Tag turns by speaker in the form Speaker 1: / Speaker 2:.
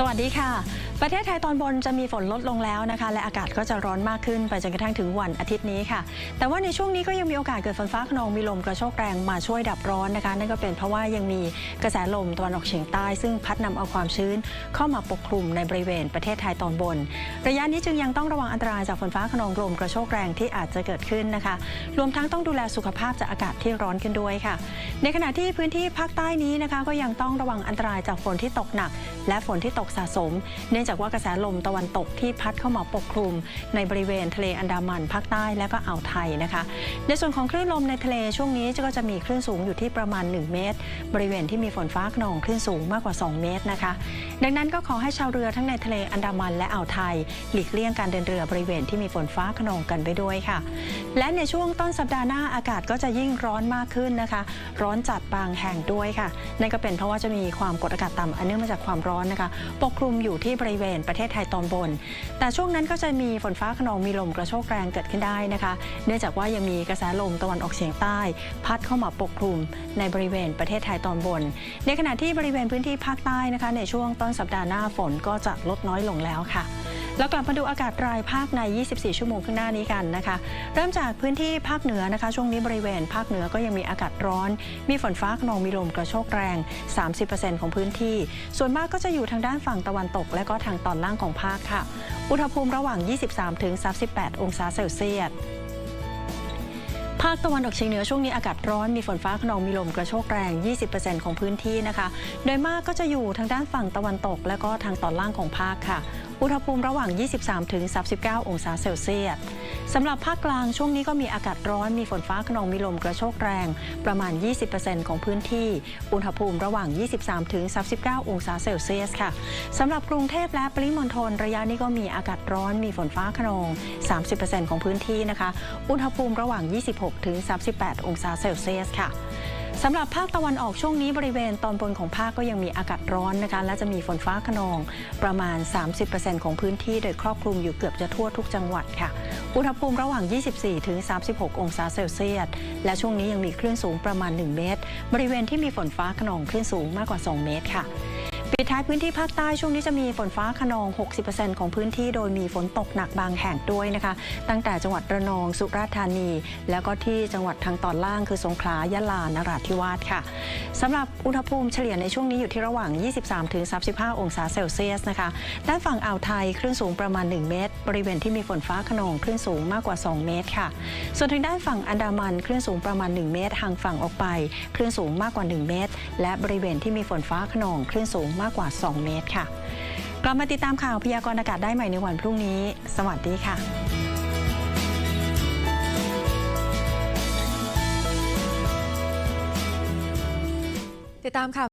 Speaker 1: สวัสดีค่ะ ประเทศไทยตอนบนจะมีฝนลดลงแล้วนะคะ และอากาศก็จะร้อนมากขึ้นไปจนกระทั่งถึงวันอาทิตย์นี้ค่ะ แต่ว่าในช่วงนี้ก็ยังมีโอกาสเกิดฝนฟ้าขนองมีลมกระโชกแรงมาช่วยดับร้อนนะคะ นั่นก็เป็นเพราะว่ายังมีกระแสลมตะวันออกเฉียงใต้ ซึ่งพัดนำเอาความชื้นเข้ามาปกคลุมในบริเวณประเทศไทยตอนบน ระยะนี้จึงยังต้องระวังอันตรายจากฝนฟ้าขนองลมกระโชกแรงที่อาจจะเกิดขึ้นนะคะ รวมทั้งต้องดูแลสุขภาพจากอากาศที่ร้อนขึ้นด้วยค่ะ ในขณะที่พื้นที่ภาคใต้นี้นะคะ ก็ยังต้องระวังอันตรายจากฝนที่ตกหนัก และฝนที่ตกสะสมเนื่องจากว่ากระแสลมตะวันตกที่พัดเข้ามาปกคลุม ในบริเวณทะเลอันดามันภาคใต้และก็อ่าวไทยนะคะ ในส่วนของคลื่นลมในทะเลช่วงนี้ก็จะมีคลื่นสูงอยู่ที่ประมาณ 1 เมตร บริเวณที่มีฝนฟ้าขนองคลื่นสูงมากกว่า 2 เมตรนะคะ ดังนั้นก็ขอให้ชาวเรือทั้งในทะเลอันดามันและอ่าวไทย หลีกเลี่ยงการเดินเรือบริเวณที่มีฝนฟ้าขนองกันไปด้วยค่ะ และในช่วงต้นสัปดาห์หน้าอากาศก็จะยิ่งร้อนมากขึ้นนะคะ ร้อนจัดบางแห่งด้วยค่ะนั่นก็เป็นเพราะว่าจะมีความกดอากาศต่ำอันเนื่องมาจากความร้อนนะคะ ปกคลุมอยู่ที่บริริเวณประเทศไทยตอนบน แต่ช่วงนั้นก็จะมีฝนฟ้าขนองมีลมกระโชกแรงเกิดขึ้นได้นะคะ เนื่องจากว่ายังมีกระแสลมตะวันออกเฉียงใต้ พัดเข้ามาปกคลุมในบริเวณประเทศไทยตอนบน ในขณะที่บริเวณพื้นที่ภาคใต้นะคะ ในช่วงต้นสัปดาห์หน้าฝนก็จะลดน้อยลงแล้วค่ะ แล้วกลับมาดูอากาศรายภาคใน 24 ชั่วโมงข้างหน้านี้กันนะคะ เริ่มจากพื้นที่ภาคเหนือนะคะ ช่วงนี้บริเวณภาคเหนือก็ยังมีอากาศร้อน มีฝนฟ้าขนองมีลมกระโชกแรง 30%ของพื้นที่ ส่วนมากก็จะอยู่ทางด้านฝั่งตะวันตก และก็ทางตอนล่างของภาคค่ะ อุณหภูมิระหว่าง 23-38 องศาเซลเซียส ภาคตะวันออกเฉียงเหนือช่วงนี้อากาศร้อนมีฝนฟ้าขนองมีลมกระโชกแรง 20%ของพื้นที่นะคะ โดยมากก็จะอยู่ทางด้านฝั่งตะวันตก และก็ทางตอนล่างของภาคค่ะ อุณหภูมิระหว่าง 23-39 องศาเซลเซียส สำหรับภาคกลางช่วงนี้ก็มีอากาศร้อนมีฝนฟ้าขนองมีลมกระโชกแรง ประมาณ 20%ของพื้นที่ อุณหภูมิระหว่าง 23-39 องศาเซลเซียสค่ะสำหรับกรุงเทพและปริมณฑลระยะนี้ก็มีอากาศร้อนมีฝนฟ้าขนอง 30%ของพื้นที่นะคะ อุณหภูมิระหว่าง 26-38 องศาเซลเซียสค่ะ สำหรับภาคตะวันออกช่วงนี้บริเวณตอนบนของภาคก็ยังมีอากาศร้อนนะคะ และจะมีฝนฟ้าขนองประมาณ 30%ของพื้นที่โดยครอบคลุมอยู่เกือบจะทั่วทุกจังหวัดค่ะ อุณหภูมิระหว่าง 24-36 องศาเซลเซียส และช่วงนี้ยังมีคลื่นสูงประมาณ 1 เมตร บริเวณที่มีฝนฟ้าขนองคลื่นสูงมากกว่า 2 เมตรค่ะ ปิดท้ายพื้นที่ภาคใต้ช่วงนี้จะมีฝนฟ้าขนอง 60%ของพื้นที่โดยมีฝนตกหนักบางแห่งด้วยนะคะ ตั้งแต่จังหวัดระนองสุราษฎร์ธานี แล้วก็ที่จังหวัดทางตอนล่างคือสงขลายะลานราธิวาสค่ะสำหรับอุณหภูมิเฉลี่ยในช่วงนี้อยู่ที่ระหว่าง 23-35 องศาเซลเซียสนะคะด้านฝั่งอ่าวไทยคลื่นสูงประมาณ 1 เมตร บริเวณที่มีฝนฟ้าขนองคลื่นสูงมากกว่า 2 เมตรค่ะ ส่วนทางด้านฝั่งอันดามันคลื่นสูงประมาณ 1 เมตรห่างฝั่งออกไปคลื่นสูงมากกว่า 1 เมตร และบริเวณที่มีฝนฟ้าขนองคลื่นสูงมากกว่า 2 เมตรค่ะ กลับมาติดตามข่าวพยากรณ์อากาศได้ใหม่ในวันพรุ่งนี้ สวัสดีค่ะ
Speaker 2: ติดตามข่าว